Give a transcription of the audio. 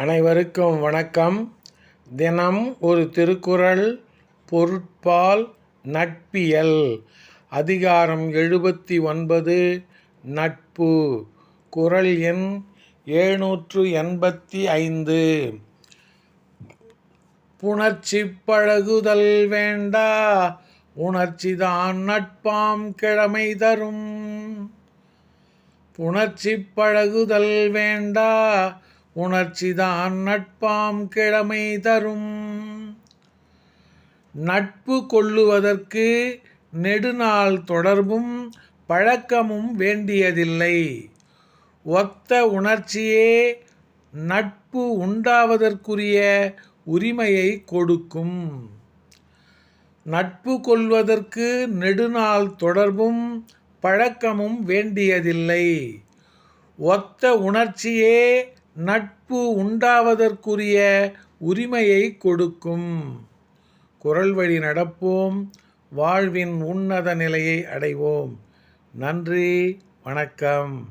அனைவருக்கும் வணக்கம். தினம் ஒரு திருக்குறள் பொருட்பால் நட்பியல். அதிகாரம் எழுபத்தி ஒன்பது நட்பு. குறள் எண் எழுநூற்று எண்பத்தி ஐந்து. புணர்ச்சி பழகுதல் வேண்டா உணர்ச்சிதான் நட்பாம் கிழமை தரும். புணர்ச்சி பழகுதல் வேண்டா உணர்ச்சிதான் நட்பாம் கிழமை தரும். நட்பு கொள்ளுவதற்கு நெடுநாள் தொடர்பும் பழக்கமும் வேண்டியதில்லை. ஒத்த உணர்ச்சியே நட்பு உண்டாவதற்குரிய உரிமையை கொடுக்கும். நட்பு கொள்வதற்கு நெடுநாள் தொடர்பும் பழக்கமும் வேண்டியதில்லை. ஒத்த உணர்ச்சியே நட்பு உண்டாவதற்குரிய உரிமையை கொடுக்கும். குரல் வழி நடப்போம். வாழ்வின் உன்னத நிலையை அடைவோம். நன்றி. வணக்கம்.